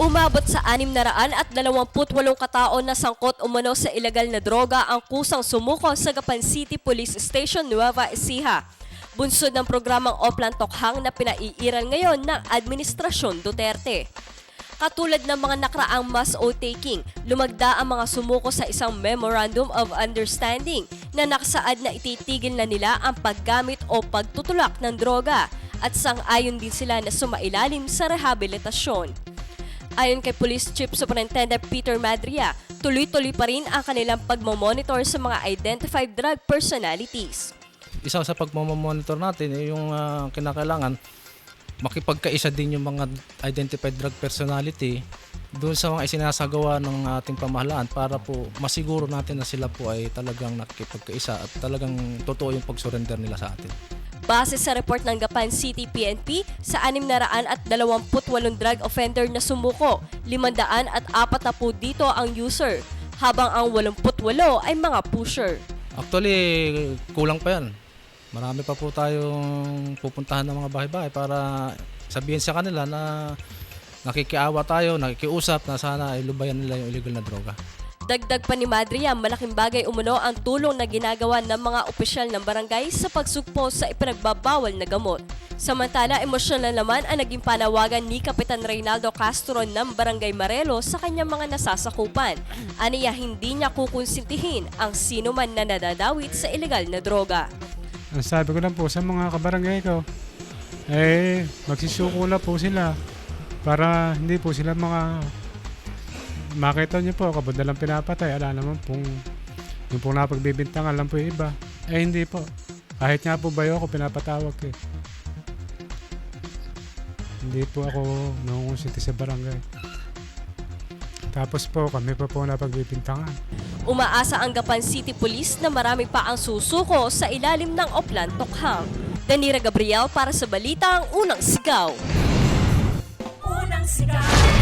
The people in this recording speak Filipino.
Umabot sa 600 at 28 katao na sangkot umano sa ilegal na droga ang kusang sumuko sa Gapan City Police Station, Nueva Ecija. Bunsod ng programang Oplan Tokhang na pinaiiral ngayon ng Administrasyon Duterte. Katulad ng mga nakraang mass o-taking, lumagda ang mga sumuko sa isang Memorandum of Understanding na nakasaad na ititigil na nila ang paggamit o pagtutulak ng droga at sang-ayon din sila na sumailalim sa rehabilitasyon. Ayon kay Police Chief Superintendent Peter Madria, tuloy-tuloy pa rin ang kanilang pagmamonitor sa mga identified drug personalities. isa sa pagmamonitor natin eh, yung ah, kinakailangan makipagkaisa din yung mga identified drug personality doon sa mga isinasagawa ng ating pamahalaan para po masiguro natin na sila po ay talagang nakikipagkaisa at talagang totoo yung pag-surrender nila sa atin. Base sa report ng Gapan City PNP, sa 600 at 28 drug offender na sumuko, 500 at 40 dito ang user, habang ang 88 ay mga pusher. Actually, kulang pa yan. Marami pa po tayong pupuntahan ng mga bahay-bahay para sabihin sa kanila na nakikiawa tayo, nakikiusap na sana ay lubayan nila yung illegal na droga. Dagdag pa ni Madria, malaking bagay umano ang tulong na ginagawa ng mga opisyal ng barangay sa pagsugpo sa ipinagbabawal na gamot. Samantala, emosyonal naman ang naging panawagan ni Kapitan Reynaldo Castro ng Barangay Marelo sa kanyang mga nasasakupan. Aniya hindi niya kukonsintihin ang sino man na nadadawit sa ilegal na droga. Ang sabi ko lang po sa mga kabarangay ko, eh, magsisuko na po sila para hindi po sila mga makita niyo po, kapag lang pinapatay, ala naman pong yung pong napagbibintangan lang po yung iba. Eh, hindi po. Kahit nga po bayo ako, pinapatawag eh. Hindi po ako nangungusinti sa barangay. Tapos po, kami pa po napagbibintangan. Umaasa ang Gapan City Police na marami pa ang susuko sa ilalim ng Oplan Tokhang. Danira Gabriel para sa Balitang Unang Sigaw. Unang sigaw